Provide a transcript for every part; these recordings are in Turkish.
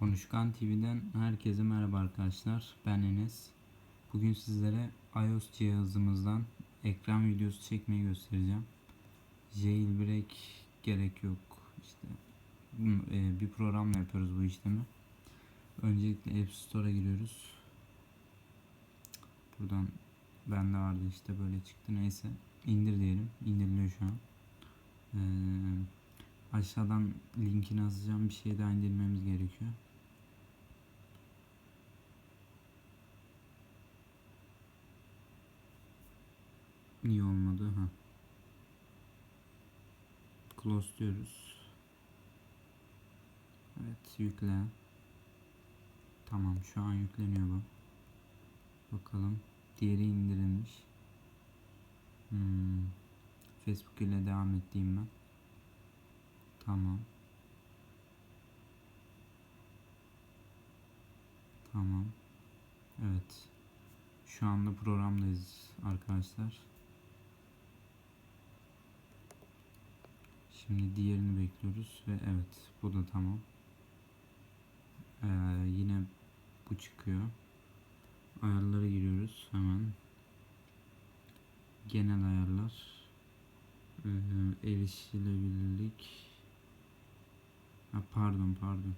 Konuşkan TV'den herkese merhaba arkadaşlar. Ben Enes. Bugün sizlere iOS cihazımızdan ekran videosu çekmeyi göstereceğim. Jailbreak gerek yok. İşte hmm, e, bir programla yapıyoruz bu işlemi. Öncelikle App Store'a giriyoruz. Buradan bende vardı işte böyle çıktı neyse. İndir diyelim. İndiriliyor şu an. Ee, aşağıdan linkini yazacağım bir şey daha indirmemiz gerekiyor. Niye olmadı? Ha. Close diyoruz. Evet yükle. Tamam şu an yükleniyor bu. Bakalım. Diğeri indirilmiş. Hmm. Facebook ile devam ettiğim ben. Tamam. Tamam. Evet. Şu anda programdayız arkadaşlar. Şimdi diğerini bekliyoruz ve evet bu da tamam. Ee, yine bu çıkıyor. Ayarlara giriyoruz hemen. Genel ayarlar. Ee, erişilebilirlik. Ha, pardon pardon.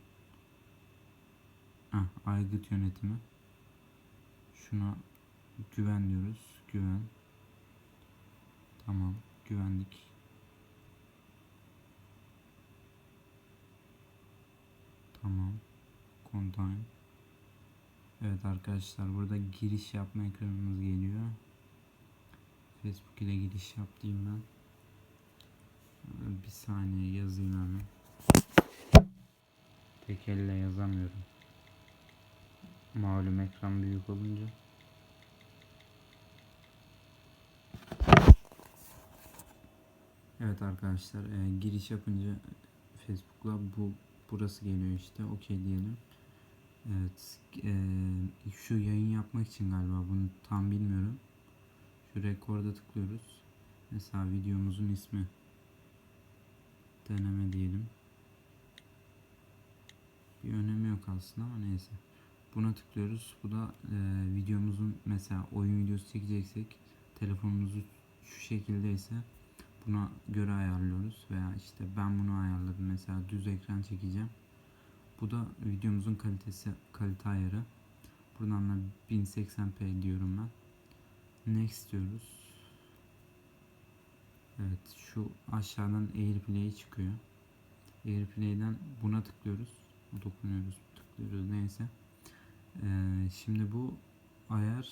Ha, aygıt yönetimi. Şuna güven diyoruz. Güven. Tamam. Güvenlik. Tamam. Contain. Evet arkadaşlar burada giriş yapma ekranımız geliyor. Facebook ile giriş yaptım ben. Bir saniye yazayım hemen. Tek elle yazamıyorum. Malum ekran büyük olunca. Evet arkadaşlar e, giriş yapınca Facebook'la bu burası geliyor işte. Okey diyelim. Evet. E, şu yayın yapmak için galiba bunu tam bilmiyorum. Şu rekorda tıklıyoruz. Mesela videomuzun ismi. Deneme diyelim. Bir önemi yok aslında ama neyse. Buna tıklıyoruz. Bu da e, videomuzun mesela oyun videosu çekeceksek telefonumuzu şu şekildeyse buna göre ayarlıyoruz veya işte ben bunu ayarladım mesela düz ekran çekeceğim. Bu da videomuzun kalitesi kalite ayarı. Buradan da 1080p diyorum ben. Next diyoruz. Evet şu aşağıdan AirPlay çıkıyor. AirPlay'den buna tıklıyoruz. Dokunuyoruz, tıklıyoruz neyse. Ee, şimdi bu ayar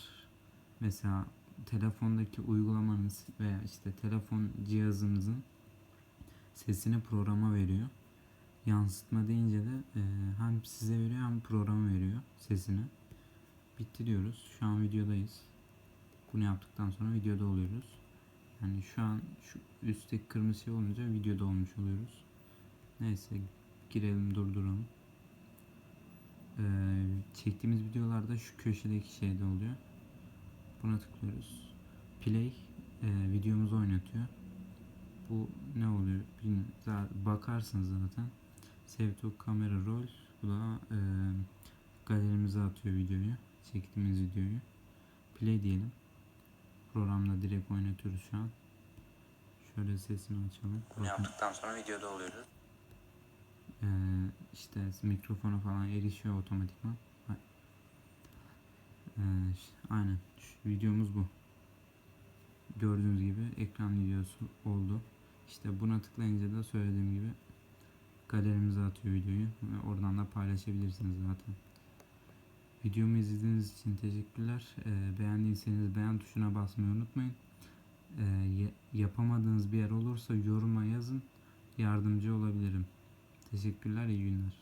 mesela telefondaki uygulamanız veya işte telefon cihazınızın sesini programa veriyor. Yansıtma deyince de e, hem size veriyor hem programa veriyor sesini. Bitti diyoruz. Şu an videodayız. Bunu yaptıktan sonra videoda oluyoruz. Yani şu an şu üstteki kırmızı şey olunca videoda olmuş oluyoruz. Neyse girelim durduralım. Ee, çektiğimiz videolarda şu köşedeki şeyde oluyor. Buna tıklıyoruz. Play e, videomuzu oynatıyor. Bu ne oluyor? Bilmiyorum. Zaten bakarsınız zaten. Save to camera roll. Bu da e, galerimize atıyor videoyu. Çektiğimiz videoyu. Play diyelim. Programda direkt oynatıyoruz şu an. Şöyle sesini açalım. Bunu Bakın. yaptıktan sonra videoda oluyoruz. Ee, işte mikrofona falan erişiyor otomatikman. Ee, aynen Şu videomuz bu. Gördüğünüz gibi ekran videosu oldu. İşte buna tıklayınca da söylediğim gibi galerimize atıyor videoyu. Oradan da paylaşabilirsiniz zaten. Videomu izlediğiniz için teşekkürler. Ee, beğendiyseniz beğen tuşuna basmayı unutmayın. Ee, ya- yapamadığınız bir yer olursa yoruma yazın. Yardımcı olabilirim. Teşekkürler, iyi günler.